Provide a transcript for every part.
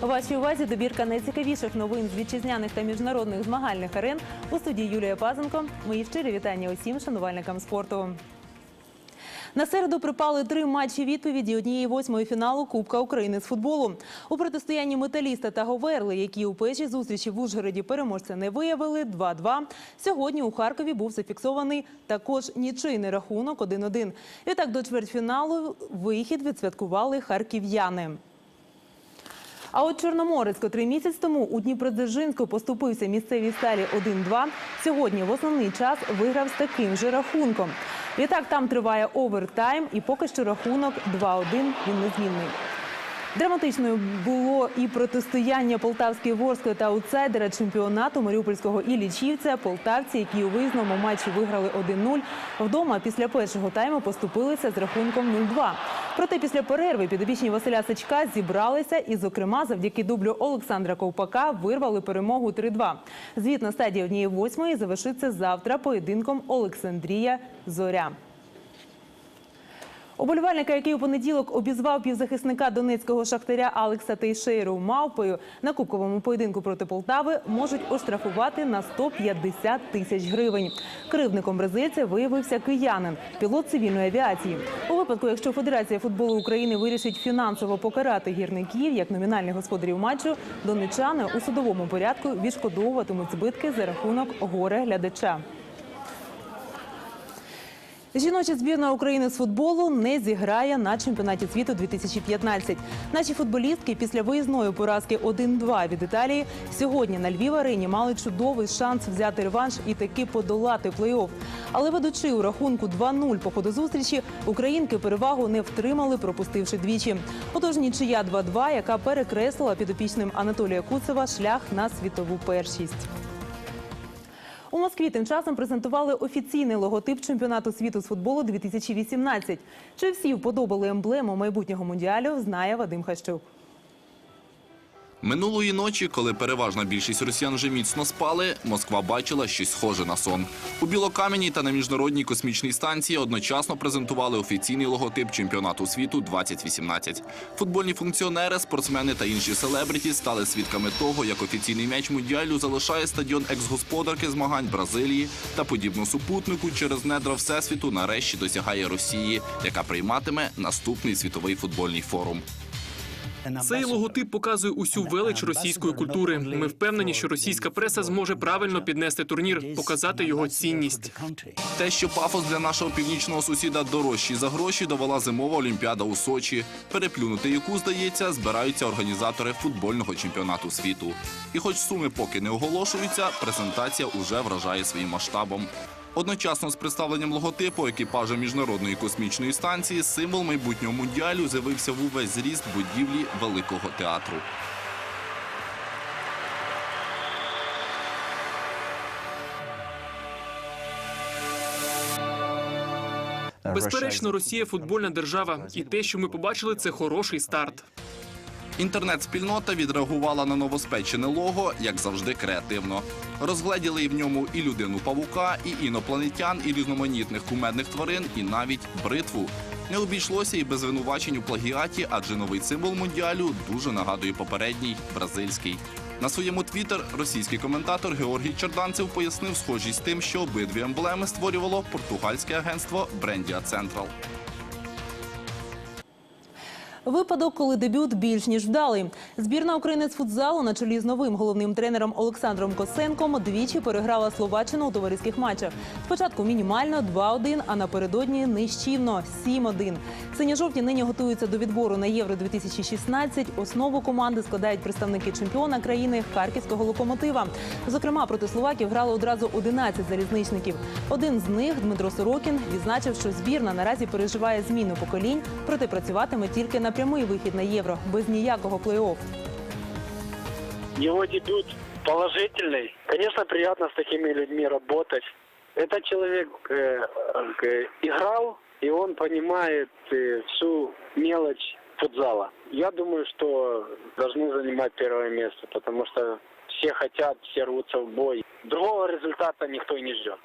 Вашій увазі добірка найцікавіших новин з вітчизняних та міжнародних змагальних арен у студії Юлія Пазенко. Мої щирі вітання усім шанувальникам спорту. На середу припали три матчі відповіді однієї восьмої фіналу Кубка України з футболу. У протистоянні металіста та Говерли, які у першій зустрічі в Ужгороді переможця не виявили 2-2. Сьогодні у Харкові був зафіксований також нічийний рахунок 1-1. Відтак до чвертьфіналу вихід відсвяткували харків'яни. А от Чорноморець, котрий місяць тому у Дніпродзержинську поступився місцевій сталі 1-2, сьогодні в основний час виграв з таким же рахунком. Відтак там триває овертайм і поки що рахунок 2-1 він незмінний. Драматичною було і протистояння Полтавської Ворської та аутсайдера чемпіонату Маріупольського Іллічівця. Полтавці, які у виїзному матчі виграли 1-0, вдома після першого тайму поступилися з рахунком 0-2. Проте після перерви підопічні Василя Сачка зібралися і, зокрема, завдяки дублю Олександра Ковпака вирвали перемогу 3-2. Звіт на стадії однієї восьмої завершиться завтра поєдинком Олександрія Зоря. Оболівальника, який у понеділок обізвав півзахисника донецького шахтаря Алекса Тейшейру мавпою на кубковому поєдинку проти Полтави, можуть оштрафувати на 150 тисяч гривень. Кривдником бразильця виявився киянин, пілот цивільної авіації. У випадку, якщо Федерація футболу України вирішить фінансово покарати гірників як номінальних господарів матчу, донечани у судовому порядку відшкодовуватимуть збитки за рахунок горе глядача. Жіноча збірна України з футболу не зіграє на чемпіонаті світу 2015. Наші футболістки після виїзної поразки 1-2 від Італії сьогодні на Львів арені мали чудовий шанс взяти реванш і таки подолати плей-офф. Але ведучи у рахунку 2-0 по ходу зустрічі, українки перевагу не втримали, пропустивши двічі. Отож нічия 2-2, яка перекреслила підопічним Анатолія Куцева шлях на світову першість. У Москві тим часом презентували офіційний логотип чемпіонату світу з футболу 2018. Чи всі вподобали емблему майбутнього мундіалю, знає Вадим Хащук. Минулої ночі, коли переважна більшість росіян вже міцно спали, Москва бачила щось схоже на сон. У Білокам'яній та на міжнародній космічній станції одночасно презентували офіційний логотип чемпіонату світу 2018. Футбольні функціонери, спортсмени та інші селебриті стали свідками того, як офіційний м'яч мундіалю залишає стадіон екс-господарки змагань Бразилії та подібно супутнику через недра всесвіту нарешті досягає Росії, яка прийматиме наступний світовий футбольний форум. Цей логотип показує усю велич російської культури. Ми впевнені, що російська преса зможе правильно піднести турнір, показати його цінність. Те, що пафос для нашого північного сусіда дорожчий за гроші, довела зимова олімпіада у Сочі, переплюнути яку, здається, збираються організатори футбольного чемпіонату світу. І хоч суми поки не оголошуються, презентація уже вражає своїм масштабом. Одночасно з представленням логотипу екіпажа міжнародної космічної станції символ майбутнього мундіалю з'явився в увесь зріст будівлі великого театру. Безперечно, Росія футбольна держава, і те, що ми побачили, це хороший старт. Інтернет-спільнота відреагувала на новоспечене лого, як завжди, креативно. Розгледіли і в ньому і людину павука, і інопланетян, і різноманітних кумедних тварин, і навіть бритву. Не обійшлося і без звинувачень у плагіаті, адже новий символ мундіалю дуже нагадує попередній бразильський. На своєму твіттер російський коментатор Георгій Черданцев пояснив схожість тим, що обидві емблеми створювало португальське агентство Брендія Централ. Випадок, коли дебют більш ніж вдалий. Збірна України з футзалу на чолі з новим головним тренером Олександром Косенком двічі переграла Словаччину у товариських матчах. Спочатку мінімально 2-1, а напередодні нищівно 7-1. Синьо-жовті нині готуються до відбору на Євро 2016. Основу команди складають представники чемпіона країни харківського локомотива. Зокрема, проти словаків грало одразу 11 залізничників. Один з них, Дмитро Сорокін, відзначив, що збірна наразі переживає зміну поколінь, проте працюватиме тільки на прямий вихід на євро без ніякого плей-офф. Его дебют положительный. Конечно, приятно с такими людьми работать. Этот человек э, э, играл, и он понимает э, всю мелочь футзала. Я думаю, что должны занимать первое место, потому что все хотят, все рвутся в бой. Другого результата никто и не ждет.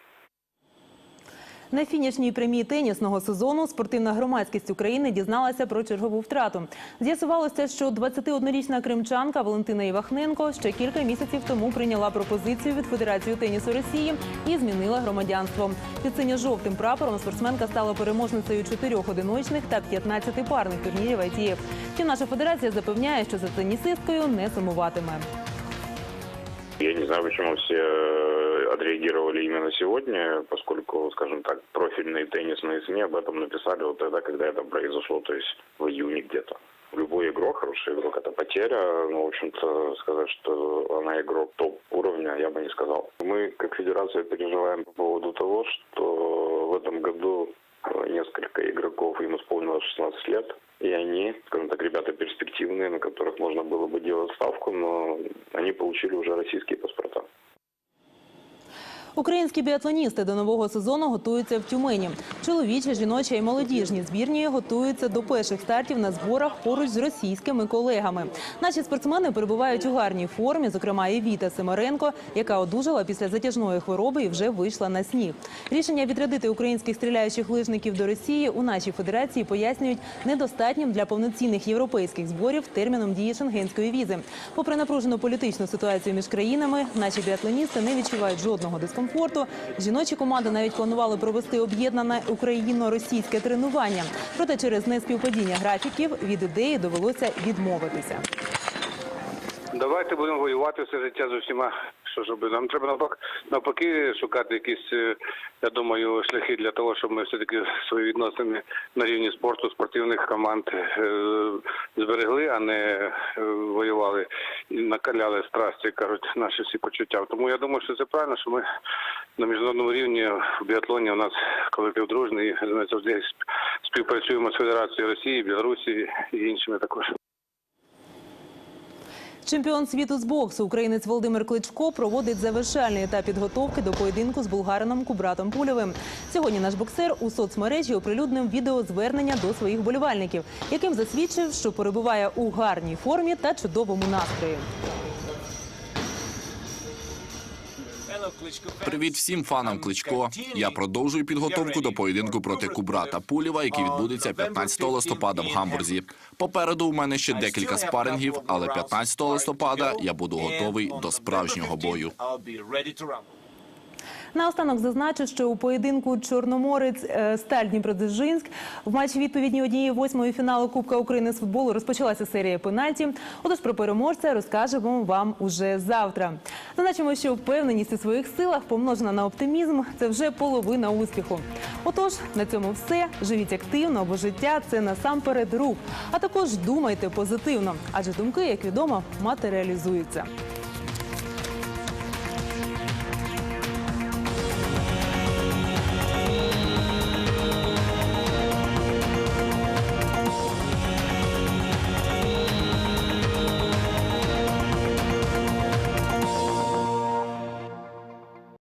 На фінішній прямій тенісного сезону спортивна громадськість України дізналася про чергову втрату. З'ясувалося, що 21-річна кримчанка Валентина Івахненко ще кілька місяців тому прийняла пропозицію від Федерації тенісу Росії і змінила громадянство. Під синьо-жовтим прапором спортсменка стала переможницею чотирьох одиночних та 15 парних турнірів ITF. Втім, наша федерація запевняє, що за тенісисткою не сумуватиме. Я не знаю, почему все э, отреагировали именно сегодня, поскольку, скажем так, профильные теннисные СМИ об этом написали вот тогда, когда это произошло, то есть в июне где-то. Любой игрок, хороший игрок, это потеря. Ну, в общем-то, сказать, что она игрок топ уровня, я бы не сказал. Мы, как федерация, переживаем по поводу того, что в этом году несколько игроков, им исполнилось 16 лет, и они, скажем так, ребята перспективные, на которых можно было бы делать ставку, но они получили уже российские паспорта. Українські біатлоністи до нового сезону готуються в Тюмені. Чоловічі, жіночі і молодіжні збірні готуються до перших стартів на зборах поруч з російськими колегами. Наші спортсмени перебувають у гарній формі, зокрема і Віта Семеренко, яка одужала після затяжної хвороби і вже вийшла на сніг. Рішення відрядити українських стріляючих лижників до Росії у нашій федерації пояснюють недостатнім для повноцінних європейських зборів терміном дії шенгенської візи. Попри напружену політичну ситуацію між країнами, наші біатлоністи не відчувають жодного дискомфорту. Жіночі команди навіть планували провести об'єднане україно-російське тренування. Проте через неспівпадіння графіків від ідеї довелося відмовитися. Давайте будемо воювати все життя з усіма. Що робити? Нам треба навпак навпаки шукати якісь, е, я думаю, шляхи для того, щоб ми все таки свої відносини на рівні спорту, спортивних команд е, зберегли, а не е, воювали і накаляли страсті, кажуть, наші всі почуття. Тому я думаю, що це правильно, що ми на міжнародному рівні в біатлоні у нас колектив дружний. Ми завжди співпрацюємо з Федерацією Росії, Білорусі і іншими також. Чемпіон світу з боксу українець Володимир Кличко проводить завершальний етап підготовки до поєдинку з булгарином Кубратом Пульовим. Сьогодні наш боксер у соцмережі оприлюднив відеозвернення до своїх болівальників, яким засвідчив, що перебуває у гарній формі та чудовому настрої. Привіт всім фанам Кличко. Я продовжую підготовку до поєдинку проти Кубрата Пулєва, який відбудеться 15 листопада в Гамбурзі. Попереду у мене ще декілька спарингів, але 15 листопада я буду готовий до справжнього бою. Наостанок зазначу, що у поєдинку Чорноморець е, Сталь Дніпродзержинськ в матчі відповідні однієї восьмої фіналу Кубка України з футболу розпочалася серія пенальті. Отож про переможця розкажемо вам уже завтра. Зазначимо, що впевненість у своїх силах помножена на оптимізм це вже половина успіху. Отож, на цьому все. Живіть активно, бо життя це насамперед рух. А також думайте позитивно, адже думки, як відомо, матеріалізуються.